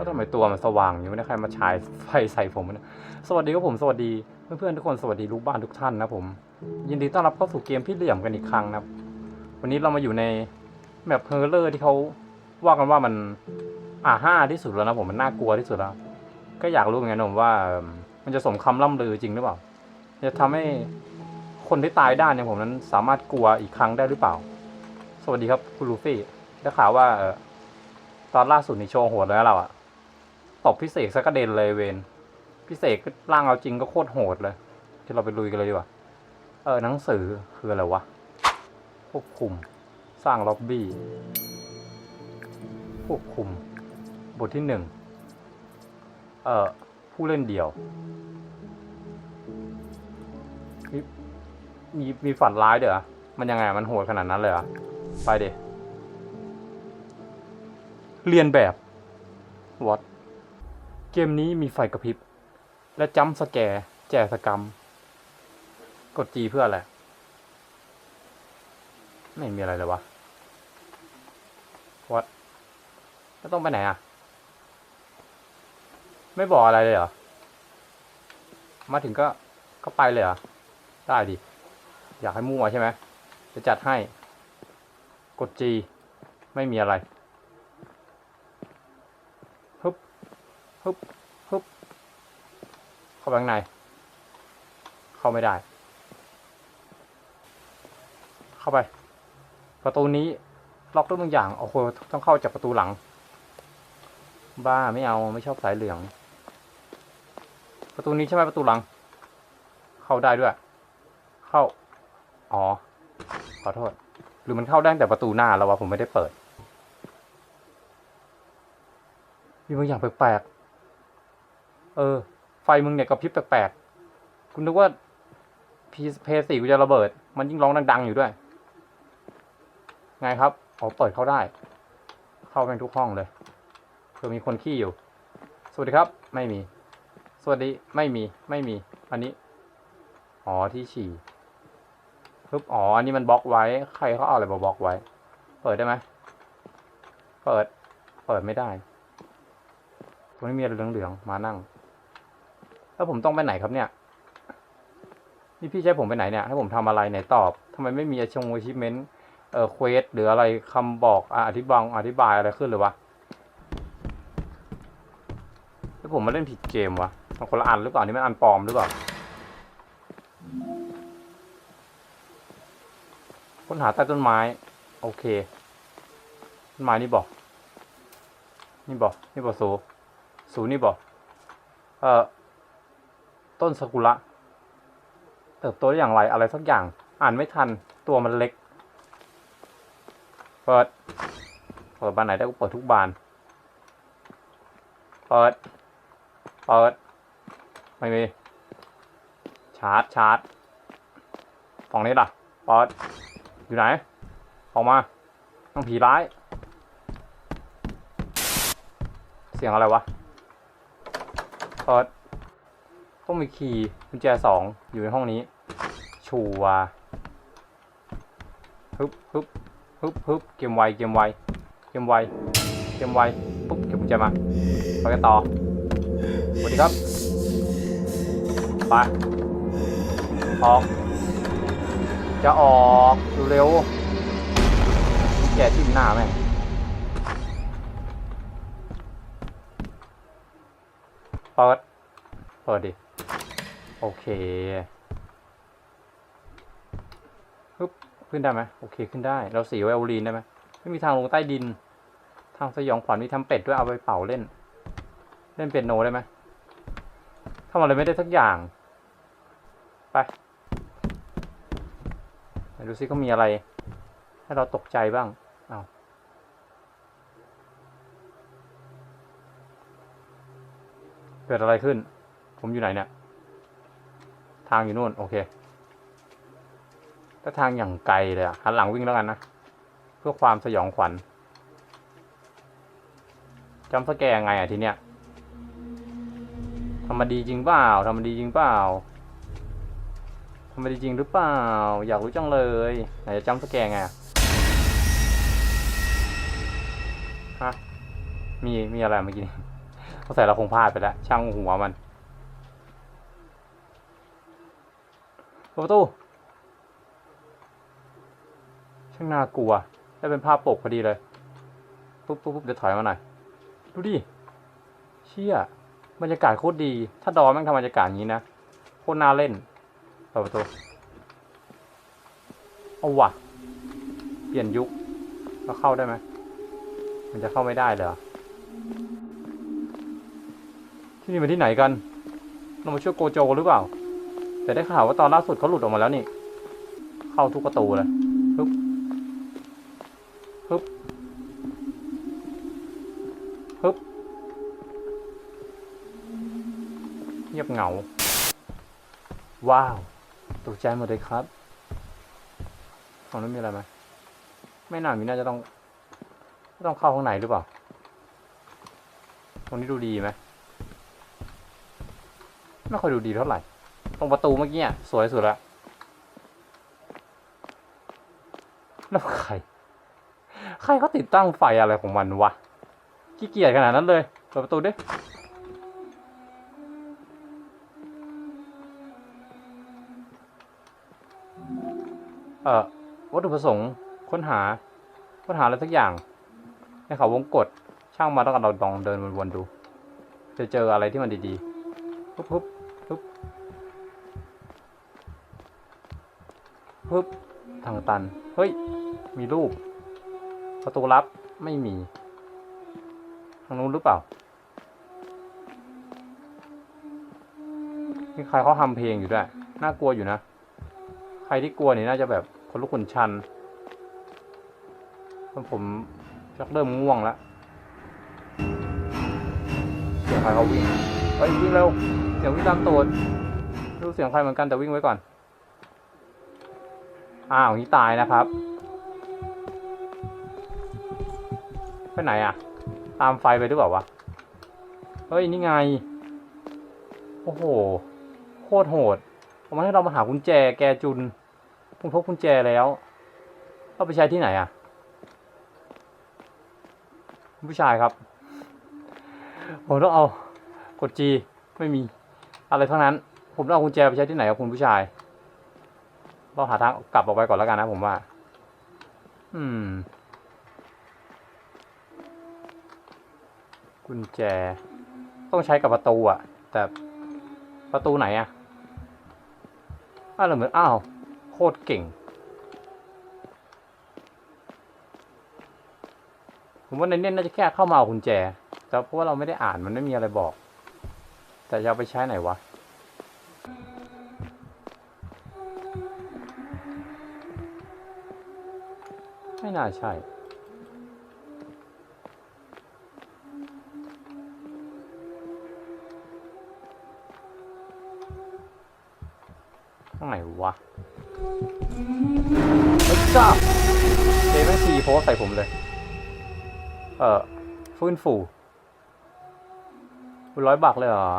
แล้วทำไมตัวมันสว่างอยู่นะใครมาฉายไฟใส่ผมนะสวัสดีครับผมสวัสดีเพื่อนๆทุกคนสวัสดีลูกบ้านทุกท่านนะผม ยินดีต้อนรับเข้าสู่เกมพี่เหลี่ยมกันอีกครั้งนะครับ วันนี้เรามาอยู่ในแมปเฮอร์เลอร์ที่เขาว่ากันว่ามันอ่าห้าที่สุดแล้วนะผมมันน่ากลัวที่สุดแล้วก็อยากรู้เหมือนกันผมว่า มันจะสมคำล่ำลือจริงหรือเปล่า จะทำให้คนที่ตายด้านอย่างผมนั้น สามารถกลัวอีกครั้งได้หรือเปล่า สวัสดีครับคุณลูฟี่ได้ข่าวว่าตอนล่าสุดในโชว์โหดแล้วเราอะ ตบพิเศษสักกระเด็นเลยเวนพิเศษก็ร่างเอาจริงก็โคตรโหดเลย ที่เราไปลุยกันเลยดีกว่า เออหนังสือคืออะไรวะควบคุม สร้างล็อบบี้ควบคุม บทที่หนึ่งเอ่อ ผู้เล่นเดี่ยว มีมีมีฝันร้ายเด้อมันยังไงมันโหดขนาดนั้นเลยเหรอไปเดเรียนแบบวอต เกมนี้มีไฟกระพริบ และจัมสแกร์แจสกรรม กดจีเพื่ออะไร ไม่มีอะไรเลยวะวอตแล้วต้องไปไหนอะ ไม่บอกอะไรเลยเหรอ มาถึงก็ก็ไปเลยเหรอ ได้ดิ อยากให้มั่วใช่ไหมจะจัดให้ กด G ไม่มีอะไร ฮึบ ฮึบฮึบเข้าไปข้างใน เข้าไม่ได้ เข้าไป ประตูนี้ล็อกด้วยบางอย่างโอ้โหต้องเข้าจากประตูหลัง บ้าไม่เอาไม่ชอบสายเหลือง ประตูนี้ใช่ไหมประตูหลัง เข้าได้ด้วย เข้า อ๋อ ขอโทษ หรือมันเข้าได้แต่ประตูหน้าแล้ววะผมไม่ได้เปิดมีบางอย่างแปลกๆ เออ ไฟมึงเนี่ยกระพริบแปลกๆคุณนึกว่าพีเพสี่กูจะระเบิด มันยิ่งร้องดัง ๆ อยู่ด้วย ไงครับอ๋อเปิดเข้าได้ เข้าไปทุกห้องเลยเผื่อมีคนขี้อยู่ สวัสดีครับ ไม่มี สวัสดีไม่มีไม่มี อันนี้ อ๋อที่ฉี่ปึ๊บอ๋ออันนี้มันบล็อกไว้ ใครเขาเอาอะไรมาบล็อกไว้ เปิดได้ไหมเปิด เปิดไม่ได้ตรงนี้มีอะไรเหลืองๆมานั่ง แล้วผมต้องไปไหนครับเนี่ย นี่พี่ใช้ผมไปไหนเนี่ยให้ผมทำอะไรไหนตอบทำไมไม่มีชงอชิเมนต์เอ่อเควสหรืออะไรคำบอกออธิบายอธิบายอะไรขึ้นเลยวะแล้วผมมาเล่นผิดเกมวะมันคนละอันหรือเปล่านี่มันอันปลอมหรือเปล่าค้นหาใต้ต้นไม้ โอเคต้นไม้นี่บอก นี่บอกนี่บอกสูสูนี่บอกเอ่อ ต้นซากุระ เติบโตได้อย่างไรอะไรสักอย่าง อ่านไม่ทันตัวมันเล็ก เปิด เปิดบานไหนได้ก็เปิดทุกบาน เปิด เปิด ไม่มี ชาร์จ ชาร์จฝั่งนี้ล่ะ เปิด อยู่ไหน ออกมา ต้องผีร้าย เสียงอะไรวะ เปิด ต้องมีคีย์กุญแจสองอยู่ในห้องนี้ ชัวฮึบฮึบฮึบฮึบเกมไวเกมไวเกมไวเกมไวปุ๊บเก็บกุญแจมาไปกันต่อสวัสดีครับไปออก จะออกเร็วแกทิ่มหน้าแม่งเปิด เปิดดิ โอเคฮึบขึ้นได้ไหมโอเคขึ้นได้ เราสีไวโอลีนได้ไหมไม่มีทางลงใต้ดิน ทางสยองขวัญมีทำเป็ดด้วยเอาไปเป่าเล่น เล่นเป็ดโนได้ไหมทำอะไรไม่ได้สักอย่าง ไปดูซิเขามีอะไร ให้เราตกใจบ้างเอาเกิดอะไรขึ้น ผมอยู่ไหนเนี่ย ทางอยู่นู่น โอเค ถ้าทางอย่างไกลเลยอะหันหลังวิ่งแล้วกันนะ เพื่อความสยองขวัญจำสแกงไงอะทีเนี้ยทำมาดีจริงเปล่าทำมาดีจริงเปล่าทำไมดีจริงหรือเปล่า อยากรู้จังเลย ไหนจะจำสแกนไงฮะมีมีอะไรเมื่อกี้นี้เขาใส่เราคงพลาดไปแล้ว ช่างหัวมันเปิ ดประตูช่างน่ากลัวได้เป็นภาพปกพอดีเลย ปุ๊บปุ๊บปุ๊บเดี๋ยวถอยมาหน่อย ดูดิ เชี่ย บรรยากาศโคตรดี ถ้าดอแม่งทำบรรยากาศอย่างนี้นะ โคตรน่าเล่นเปิดประตูเอาวะเปลี่ยนยุคแล้วเข้าได้ไหม มันจะเข้าไม่ได้เลยเหรอ ที่นี่มันที่ไหนกัน เรามาช่วยโกโจหรือเปล่า แต่ได้ข่าวว่าตอนล่าสุดเขาหลุดออกมาแล้วนี่ เข้าทุกประตูเลยปึ๊บปึ๊บปึ๊บเงียบเหงา ว้าวตกใจหมดเลยครับฝั่งนั้นมีอะไรไหมไม่น่ามีน่าจะต้องต้องเข้าข้างในหรือเปล่าตรงนี้ดูดีไหมไม่ค่อยดูดีเท่าไหร่ ตรงประตูเมื่อกี้อะสวยสุดละแล้วใคร ใครเขาติดตั้งไฟอะไรของมันวะขี้เกียจขนาดนั้นเลยเปิดประตูดิเอ่อวัตถุประสงค์ค้นหา ค้นหาอะไรสักอย่าง ในเขาวงกดช่างมาต้องกันเราลองเดินวนๆดู จะเจออะไรที่มันดีๆปุ๊บปุ๊บปุ๊บ ปุ๊บทางตัน เฮ้ย มีรูป ประตูลับไม่มี ทางนู้นหรือเปล่ามีใครเขาทำเพลงอยู่ด้วย น่ากลัวอยู่นะ ใครที่กลัวนี่น่าจะแบบคนลุกขนชันผมชักเริ่มง่วงแล้วเสียงใครเขาวิ่งเฮ้ยวิ่งเร็ว เสียงวิ่งตามตูดรู้เสียงใครเหมือนกันแต่วิ่งไว้ก่อน อ้าวนี่ตายนะครับ ไปไหนอะตามไฟไปหรือเปล่าวะ เฮ้ย นี่ไง โอ้โห โคตรโหดเอามาให้เรามาหากุญแจแกจุนผมพบกุญแจแล้วเอาไปใช้ที่ไหนอะผู้ชายครับผมต้องเอากด G ไม่มีอะไรทั้งนั้น ผมต้องเอากุญแจไปใช้ที่ไหนครับคุณผู้ชาย เราหาทางกลับออกไปก่อนแล้วกันนะผมว่า อืม กุญแจ ต้องใช้กับประตูอะแต่ประตูไหนอะอ้าวเหมือนอ้าวโคตรเก่ง ผมว่าในเน้นน่าจะแค่เข้ามาเอากุญแจ แต่เพราะว่าเราไม่ได้อ่านมันไม่มีอะไรบอก แต่จะเอาไปใช้ไหนวะ น่าใช่ข้างไหนวะเฮ้ยจ้าเจแม่งซีโพสใส่ผมเลย เออฟื้นฟูร้อยบักเลยเหรอ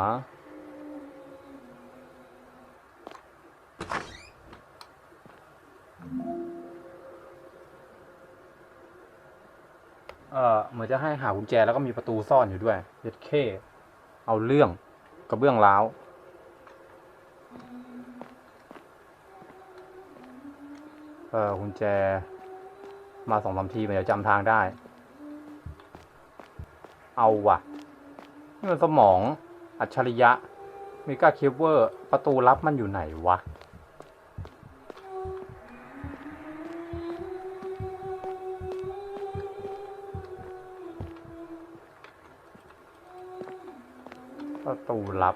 เออเหมือนจะให้หากุญแจแล้วก็มีประตูซ่อนอยู่ด้วยเย็ดเคเอาเรื่องกับเบื้องร้าวเออกุญแจมาสองสามทีมันจะจำทางได้ เอาว่ะ นี่มันสมองอัจฉริยะมิก้าเคเวอร์ ประตูลับมันอยู่ไหนวะ ประตูลับ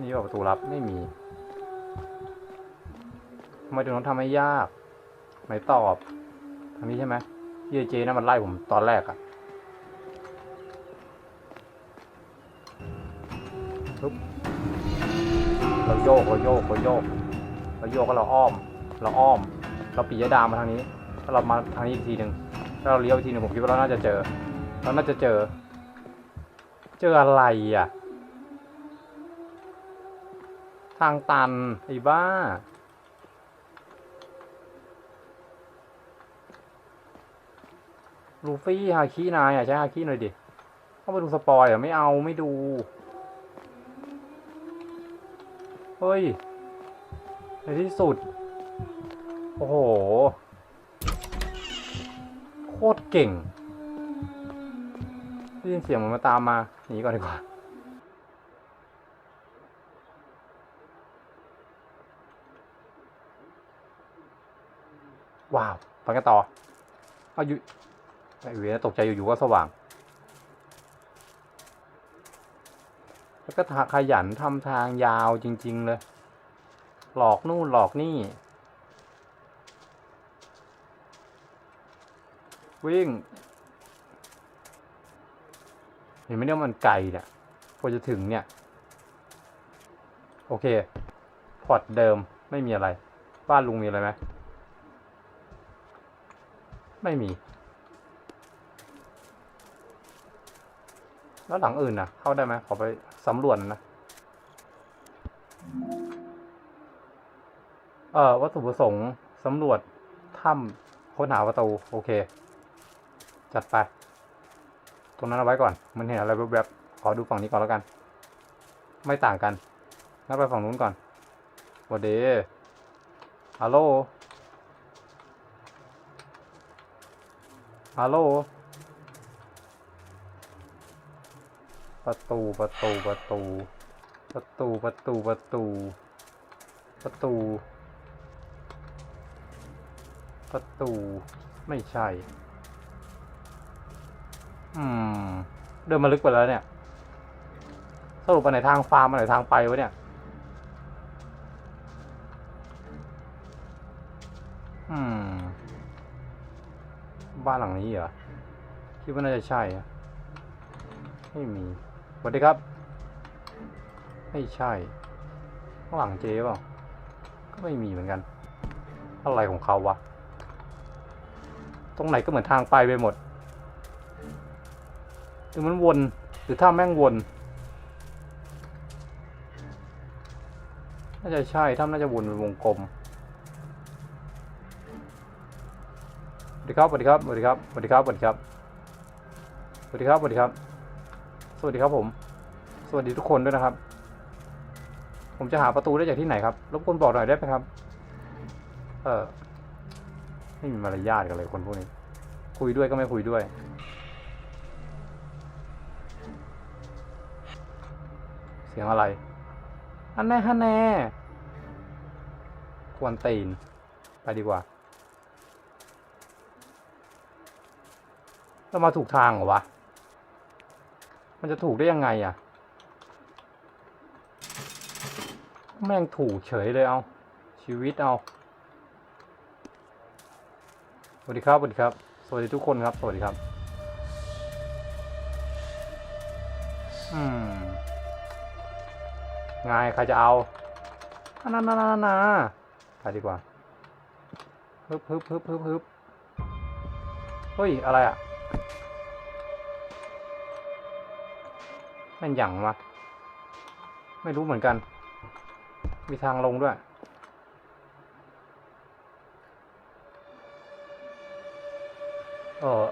นี่ว่าประตูลับไม่มีทำไมถึงต้องทำให้ยาก ไม่ตอบทางนี้ใช่ไหมที่เจนั่นมันไล่ผมตอนแรกอะปุ๊บเราโยกเราโยกเราโยกเราโยกก็เราอ้อม เราอ้อม เราปียดามาทางนี้แล้วเรามาทางนี้อีกทีหนึ่ง แล้วเราเลี้ยวอีกทีหนึ่งผมคิดว่าเราน่าจะเจอ เราน่าจะเจอ เจออะไรอะ ทางตันไอ้บ้า ลูฟี่ฮาคินายอะใช้ฮาคิหน่อยดิเข้ามาดูสปอยอะไม่เอาไม่ดู เฮ้ย ในที่สุด โอ้โห ตรเก่งได้ยินเสียงมันมาตามมาหนีก่อนดีกว่าว้าวไปกันต่อเอาอยู่ไอเวียตกใจอยู่ๆก็สว่าง แล้วก็ทาขยันทำทางยาวจริง ๆ เลย หลอกนู่นหลอกนี่ วิ่ง เห็นไหมเนี่ยมันไกลเนี่ยพอจะถึงเนี่ย โอเค พอร์ตเดิมไม่มีอะไร บ้านลุงมีอะไรไหมไม่มี แล้วหลังอื่นนะเข้าได้ไหมขอไปสำรวจหน่อยนะ เอ่อวัตถุประสงค์สำรวจถ้ำค้นหาประตู โอเค จัดไป ตรงนั้นเอาไว้ก่อน มันเห็นอะไรแบบๆขอดูฝั่งนี้ก่อนแล้วกัน ไม่ต่างกันงั้นไปฝั่งนู้นก่อนสวัสดีฮัลโหลฮัลโหล ประตู ประตู ประตู ประตู ประตู ประตู ประตู ประตู ไม่ใช่ อืม เดินมาลึกไปแล้วเนี่ย สรุปอันไหนทางฟาร์มอันไหนทางไปวะเนี่ย อืม บ้านหลังนี้เหรอ คิดว่าน่าจะใช่อะไม่มีสวัสดีครับ ไม่ใช่ ข้างหลังเจ๊เปล่า ก็ไม่มีเหมือนกัน อะไรของเขาวะ ตรงไหนก็เหมือนทางไปไปหมด หรือมันวน หรือถ้าแม่งวนน่าจะใช่ถ้าน่าจะวนเป็นวงกลมสวัสดีครับสวัสดีครับสวัสดีครับสวัสดีครับสวัสดีครับสวัสดีครับสวัสดีครับ สวัสดีครับผม สวัสดีทุกคนด้วยนะครับ ผมจะหาประตูได้จากที่ไหนครับรบกวนบอกหน่อยได้ไหมครับ เออไม่มีมารยาทกันเลยคนพวกนี้ คุยด้วยก็ไม่คุยด้วย สียงอะไรฮันแน่ฮันแน่ควรตีน ไปดีกว่า เรามาถูกทางเหรอวะ มันจะถูกได้ยังไงอะ แม่งถูกเฉยเลยเอา ชีวิตเอา สวัสดีครับ สวัสดีครับ สวัสดีทุกคนครับ สวัสดีครับ อืม ไงใครจะเอาอันนั้นนานานาไปดีกว่าฮึบฮึบฮึบฮึบฮึบเฮ้ย อะไรอะม่นหยั่งวะไม่รู้เหมือนกัน มีทางลงด้วย เออ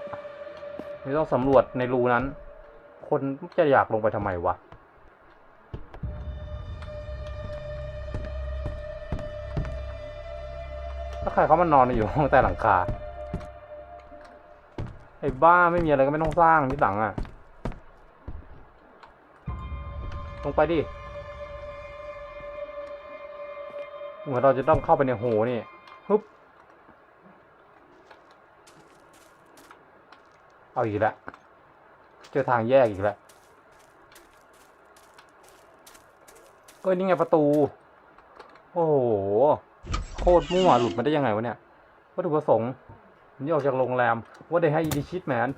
นี่ต้องสำรวจในรูนั้น คนจะอยากลงไปทำไมวะ ถ้าใครเขามานอนอยู่ห้องใต้หลังคา ไอ้บ้าไม่มีอะไรก็ไม่ต้องสร้างที่หลังอะ ลงไปดิเหมือนเราจะต้องเข้าไปในโหนี่ฮึบเอาอีกแล้วเจอทางแยกอีกแล้วเอ้ยนี่ไงประตู โอ้โห ตรมั่วหลุดมาได้ยังไงวะเนี่ยวัตถุประสงค์นี่ออกจากโรงแรมว่าได้ให้อีดิชิตแมน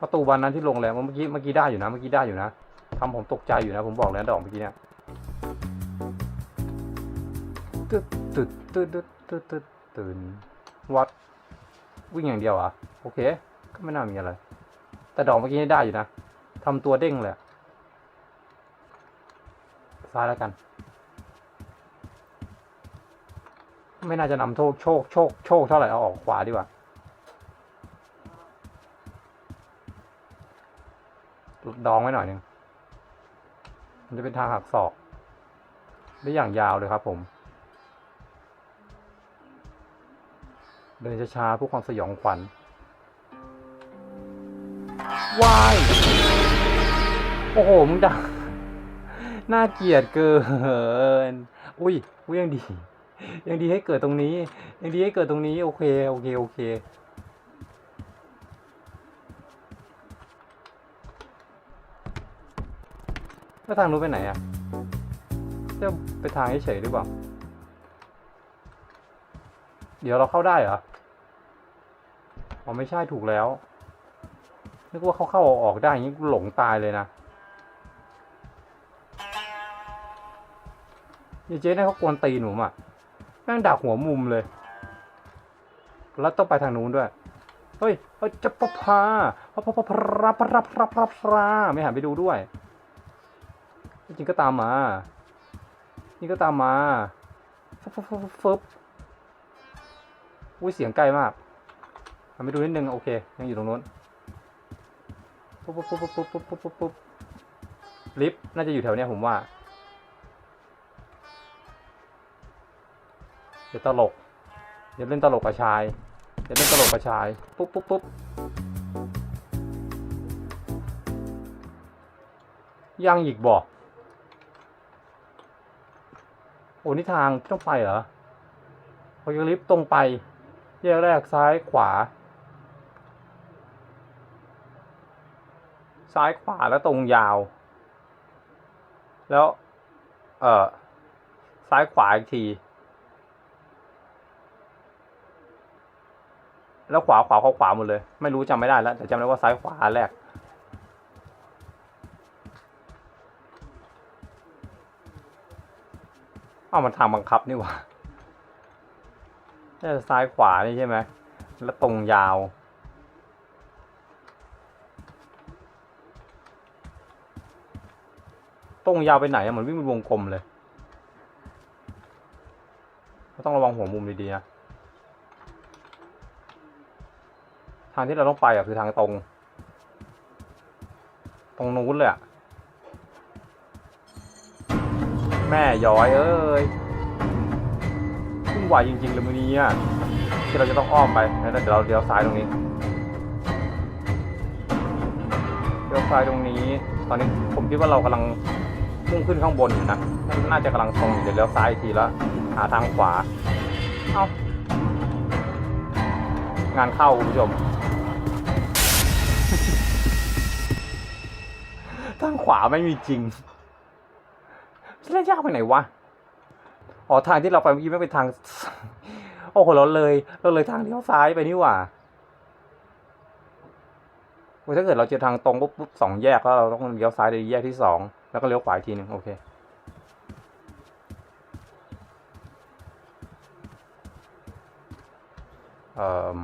ประตูบานนั้นที่โรงแรมเมื่อกี้เมื่อกี้ได้อยู่นะเมื่อกี้ได้อยู่นะทำผมตกใจอยู่นะ ผมบอกแล้วดอกเมื่อกี้เนี่ยตึ๊ดตึ๊ดตึ๊ดตึ๊ดตึ๊ดตึ๊ดตื่นวัดวิ่งอย่างเดียวอะโอเค ก็ไม่น่ามีอะไร แต่ดอกเมื่อกี้ได้อยู่นะทำตัวเด้งเลยอะ ซ้ายแล้วกัน ไม่น่าจะนำโชคโชคโชคโชคเท่าไหร่เอาออกขวาดีกว่าดองไว้หน่อยหนึ่งมันจะเป็นทางหักศอก ได้อย่างยาวเลยครับผม เดินช้าๆพื่อความสยองขวัญวาย โอ้โห มึงดัง น่าเกลียดเกิน อุ้ยอุ้ยยังดี ยังดีให้เกิดตรงนี้ ยังดีให้เกิดตรงนี้ โอเค โอเค โอเค แล้วทางนู้นไปไหนอะจะไปทางเฉยหรือเปล่า เดี๋ยวเราเข้าได้เหรอ อ๋อไม่ใช่ถูกแล้ว นึกว่าเขาเข้าออกได้อย่างนี้หลงตายเลยนะ ยเจ๊เนี่ยเขากวนตีหนูอะแม่งดักหัวมุมเลย แล้วต้องไปทางนู้นด้วย เฮ้ยเจะปะพาพะพะพะพระพระพระพระพระไม่หันไปดูด้วย จริงก็ตามมา นี่ก็ตามมาฟึบฟึบฟึบอุ้ยเสียงไกลมากหันไปดูนิดนึงโอเค ยังอยู่ตรงนู้น ปุ๊บปุ๊บปุ๊บปุ๊บปุ๊บปุ๊บปุ๊บลิฟต์น่าจะอยู่แถวเนี้ยผมว่า เดี๋ยวตลกเดี๋ยวเล่นตลกกับชายเดี๋ยวเล่นตลกกับชายปุ๊บปุ๊บปุ๊บยังอีกบอกโอ้นี่ทางต้องไปเหรอพอลิฟต์ตรงไปแยกแรกซ้ายขวา ซ้ายขวาแล้วตรงยาว แล้ว เออซ้ายขวาอีกที แล้วขวาขวาขวาขวาหมดเลย ไม่รู้จำไม่ได้แล้วแต่จำได้ว่าซ้ายขวาแรกอ้าวมันทางบังคับนี่หว่าน่จะซ้ายขวานี่ใช่ไหมแล้วตรงยาวตรงยาวไปไหนอะเหมือนวิ่งเป็นวงกลมเลย ต้องระวังหัวมุมดีๆนะ ทางที่เราต้องไปอะคือทางตรง ตรงนู้นเลยอะแม่ย้อยเอ้ยวุ่นวายจริงๆเลยมือนี้อะที่เราจะต้องอ้อมไปแล้วเดี๋ยวเราเลี้ยวซ้ายตรงนี้เลี้ยวซ้ายตรงนี้ ตอนนี้ผมคิดว่าเรากำลังมุ่งขึ้นข้างบนอยู่นะ น่าจะกำลังตรงอยู่เดี๋ยวเลี้ยวซ้ายอีกทีแล้วหาทางขวา เอางานเข้าคุณผู้ชมางขวาไม่มีจริงเล่นยากไปไหนวะ อ๋อทางที่เราไปเมื่อกี้ไม่เป็นทาง โอ้โหเราเลย เราเลยทางเลี้ยวซ้ายไปนี่หว่าถ้าเกิดเราเจอทางตรงปุ๊บปุ๊บสองแยกแล้วเราต้องเลี้ยวซ้ายในแยกที่สองแล้วก็เลี้ยวขวาอีกทีหนึ่งโอเคเอ่อ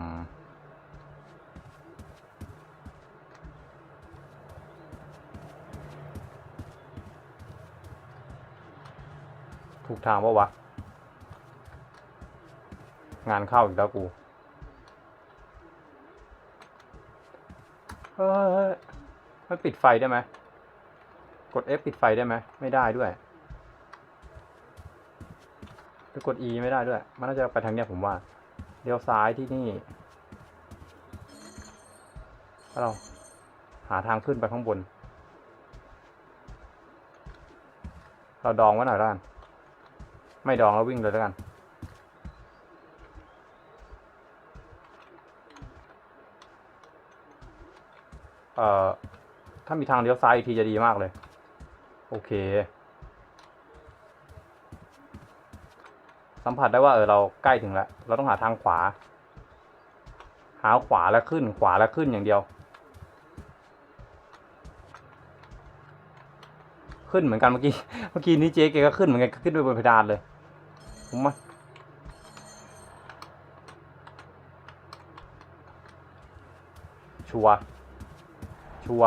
ถูกทางปะวะ งานเข้าอีกแล้วกูเฮ้ยมันปิดไฟได้ไหม กด F ปิดไฟได้ไหม ไม่ได้ด้วยจะกด E ไม่ได้ด้วย มันน่าจะไปทางเนี้ยผมว่า เลี้ยวซ้ายที่นี่เราหาทางขึ้นไปข้างบน เราดองไว้หน่อยแล้วกัน ไม่ดองแล้ววิ่งเลยแล้วกัน เอ่อ ถ้ามีทางเลี้ยวซ้ายอีกทีจะดีมากเลย โอเค สัมผัสได้ว่าเออเราใกล้ถึงแล้ว เราต้องหาทางขวา หาขวาแล้วขึ้น ขวาแล้วขึ้นอย่างเดียว ขึ้นเหมือนกันเมื่อกี้ เมื่อกี้นี้เจ๊เกก็ขึ้นเหมือนกันขึ้นไปบนเพดานเลย ผมมาชัว ชัว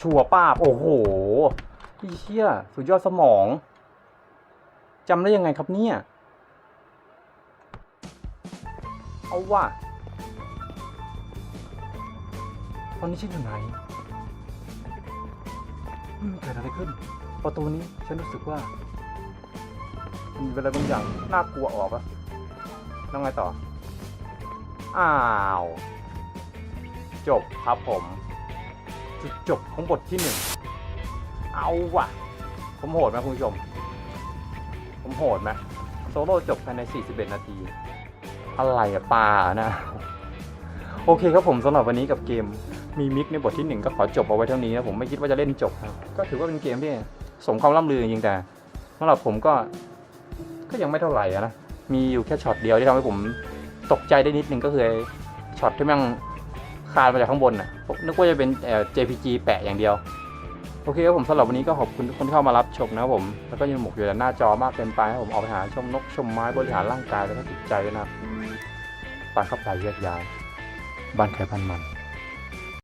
ชัวป้าโอ้โหไอ้เชี่ยสุดยอดสมองจำได้ยังไงครับเนี่ย เอาว่าตอนนี้ฉันอยู่ไหนเกิดอะไรขึ้น ประตูนี้ฉันรู้สึกว่า มีอะไรบางอย่างน่ากลัวออกอะแล้วไงต่อ อ้าว จบครับผม จุดจบของบทที่หนึ่ง เอาว่ะ ผมโหดไหมคุณผู้ชม ผมโหดไหมโซโล่จบภายใน 41 นาที อะไรอะปลานะ โอเคครับผมสำหรับวันนี้กับเกมมีมิกในบทที่หนึ่งก็ขอจบเอาไว้เท่านี้นะผมไม่คิดว่าจะเล่นจบครับก็ถือว่าเป็นเกมที่สมความล่ำลือจริงแต่สำหรับผมก็ ก็ยังไม่เท่าไหร่นะ มีอยู่แค่ช็อตเดียวที่ทำให้ผมตกใจได้นิดนึงก็คือช็อตที่แมันคานมาจากข้างบนน่ะผมนึกว่าจะเป็นเอ่อ JPG แปะอย่างเดียว โอเคครับผมสำหรับวันนี้ก็ขอบคุณทุกคนที่เข้ามารับชมนะครับผม แล้วก็ยังหมกอยู่แต่หน้าจอมากเกินไปให้ผมออกไปหาชมนกชมไม้บริหารร่างกายแล้วก็จิตใจด้วยนะครับไปครับไปแยกย้ายบ้านใครบ้านมัน